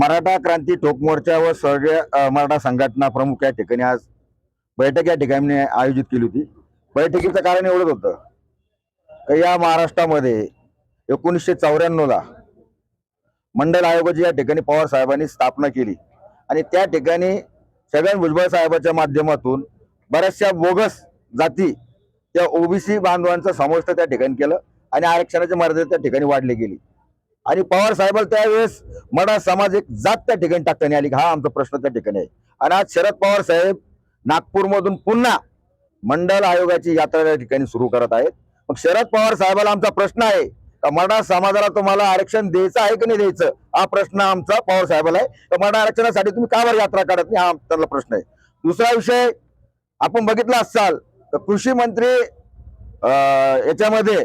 मराठा क्रांती ठोक मोर्चा व सर्व मराठा संघटना प्रमुख या ठिकाणी आज बैठक या ठिकाणी आयोजित केली होती. बैठकीचं कारण एवढंच होतं का या महाराष्ट्रामध्ये एकोणीसशे चौऱ्याण्णवला मंडल आयोगाची या ठिकाणी पवार साहेबांनी स्थापना केली. आणि त्या ठिकाणी छगन भुजबळ साहेबाच्या माध्यमातून बऱ्याचशा बोगस जाती त्या ओबीसी बांधवांचा समाविष्ट त्या ठिकाणी केलं आणि आरक्षणाची मर्यादा त्या ठिकाणी वाढली गेली. आणि पवार साहेबाला त्यावेळेस मराठा समाज एक जात त्या ठिकाणी टाकताना आली. हा आमचा प्रश्न त्या ठिकाणी आहे. आणि आज शरद पवार साहेब नागपूरमधून पुन्हा मंडल आयोगाची यात्रा त्या ठिकाणी सुरू करत आहेत. मग शरद पवार साहेबाला आमचा प्रश्न आहे का मराठा समाजाला तुम्हाला आरक्षण द्यायचं आहे की नाही द्यायचं? हा प्रश्न आमचा पवार साहेबाला आहे. तर मराठा आरक्षणासाठी तुम्ही का बरं यात्रा काढत नाही हा त्यांना प्रश्न आहे. दुसरा विषय आपण बघितला असाल तर कृषी मंत्री याच्यामध्ये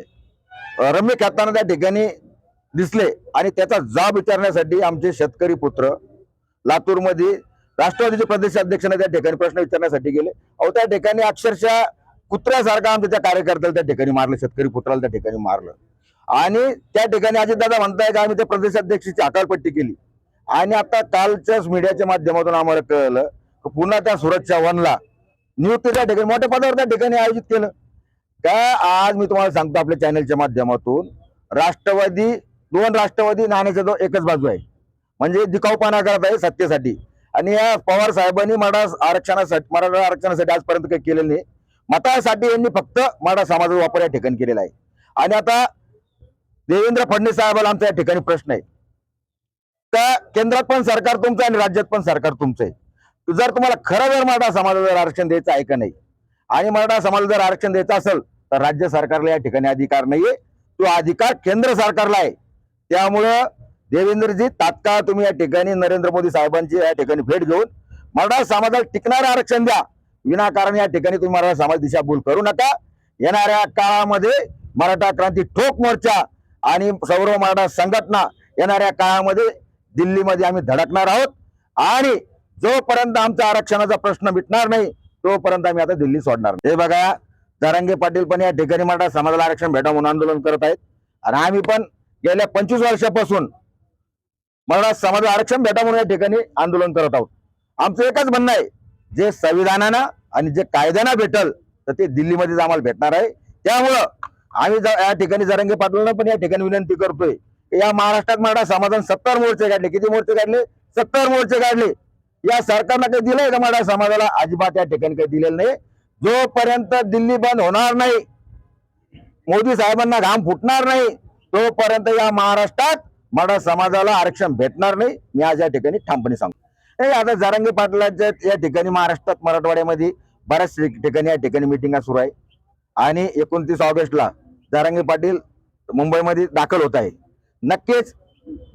रम्य खेळताना त्या ठिकाणी दिसले. आणि त्याचा जाब विचारण्यासाठी आमचे शेतकरी पुत्र लातूरमध्ये राष्ट्रवादीचे प्रदेश त्या ठिकाणी प्रश्न विचारण्यासाठी गेले. अहो त्या ठिकाणी अक्षरशः कुत्र्यासारखा आमच्या त्या कार्यकर्त्याला त्या ठिकाणी मारलं शेतकरी पुत्राला त्या ठिकाणी मारलं. आणि त्या ठिकाणी अजितदादा म्हणताय का आम्ही त्या प्रदेशाध्यक्षाची आकारपट्टी केली. आणि आता कालच्याच मीडियाच्या माध्यमातून आम्हाला कळलं की पुन्हा त्या सुरतच्या वनला नियुक्ती त्या ठिकाणी मोठ्या पदावर त्या ठिकाणी आयोजित केलं. का आज मी तुम्हाला सांगतो आपल्या चॅनलच्या माध्यमातून राष्ट्रवादी दोन राष्ट्रवादी नाण्याच्या दो एकच बाजू आहे. म्हणजे दिखावपणा करत आहे सत्तेसाठी. आणि या पवार साहेबांनी मराठा आरक्षणासाठी मराठा आरक्षणासाठी आजपर्यंत काही केलेलं नाही. मतासाठी यांनी फक्त मराठा समाजाचा वापर या ठिकाणी केलेला आहे. आणि आता देवेंद्र फडणवीस साहेबाला आमचा या ठिकाणी प्रश्न आहे. का केंद्रात पण सरकार तुमचं आहे आणि राज्यात पण सरकार तुमचं आहे. जर तुम्हाला खरं जर मराठा समाजाला जर आरक्षण द्यायचं आहे का नाही? आणि मराठा समाजाला जर आरक्षण द्यायचं असेल तर राज्य सरकारला या ठिकाणी अधिकार नाहीये. तो अधिकार केंद्र सरकारला आहे. त्यामुळं देवेंद्रजी तात्काळ तुम्ही या ठिकाणी नरेंद्र मोदी साहेबांची या ठिकाणी भेट घेऊन मराठा समाजाला टिकणारं आरक्षण द्या. विनाकारण या ठिकाणी तुम्ही मराठा समाज दिशाभूल करू नका. येणाऱ्या काळामध्ये मराठा क्रांती ठोक मोर्चा आणि सर्व मराठा संघटना येणाऱ्या काळामध्ये दिल्लीमध्ये आम्ही धडकणार आहोत. आणि जोपर्यंत आमचा आरक्षणाचा प्रश्न मिटणार नाही तोपर्यंत आम्ही आता दिल्ली सोडणार हे बघा जरांगे पाटील पण या ठिकाणी मराठा समाजाला आरक्षण भेटा म्हणून आंदोलन करत आहेत. आणि आम्ही पण गेल्या पंचवीस वर्षापासून मराठा समाजाला आरक्षण भेटा म्हणून या ठिकाणी आंदोलन करत आहोत. आमचं एकच म्हणणं आहे जे संविधानानं आणि जे कायद्यानं भेटल तर ते दिल्लीमध्येच आम्हाला भेटणार आहे. त्यामुळं आम्ही या ठिकाणी जरंगे पाटलांना पण या ठिकाणी विनंती करतोय या महाराष्ट्रात मराठा समाजाने सत्तर मोर्चे काढले. किती मोर्चे काढले? सत्तर मोर्चे काढले. या सरकारनं काही दिलंय का मराठा समाजाला? अजिबात या ठिकाणी काही दिलेलं नाही. जोपर्यंत दिल्ली बंद होणार नाही मोदी साहेबांना घाम फुटणार नाही तोपर्यंत या महाराष्ट्रात मराठा समाजाला आरक्षण भेटणार नाही. मी आज या ठिकाणी ठामपणे सांगतो. हे आता जारंगे पाटलांच्या या ठिकाणी महाराष्ट्रात मराठवाड्यामध्ये बऱ्याच ठिकाणी या ठिकाणी मिटिंगा सुरू आहे. आणि एकोणतीस ऑगस्टला जारंगी पाटील मुंबईमध्ये दाखल होत आहे. नक्कीच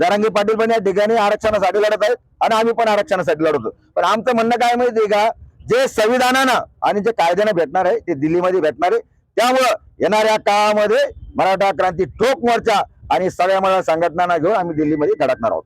जारंगे पाटील पण या ठिकाणी आरक्षणासाठी लढत आहेत आणि आम्ही पण आरक्षणासाठी लढतो पण आमचं म्हणणं काय माहितीये का? जे संविधानानं आणि जे कायद्यानं भेटणार आहे ते दिल्लीमध्ये भेटणार आहे. त्यामुळं येणाऱ्या काळामध्ये मराठा क्रांती ठोक मोर्चा आणि सगळ्या मला संघटनांना घेऊन आम्ही दिल्लीमध्ये धडकणार आहोत.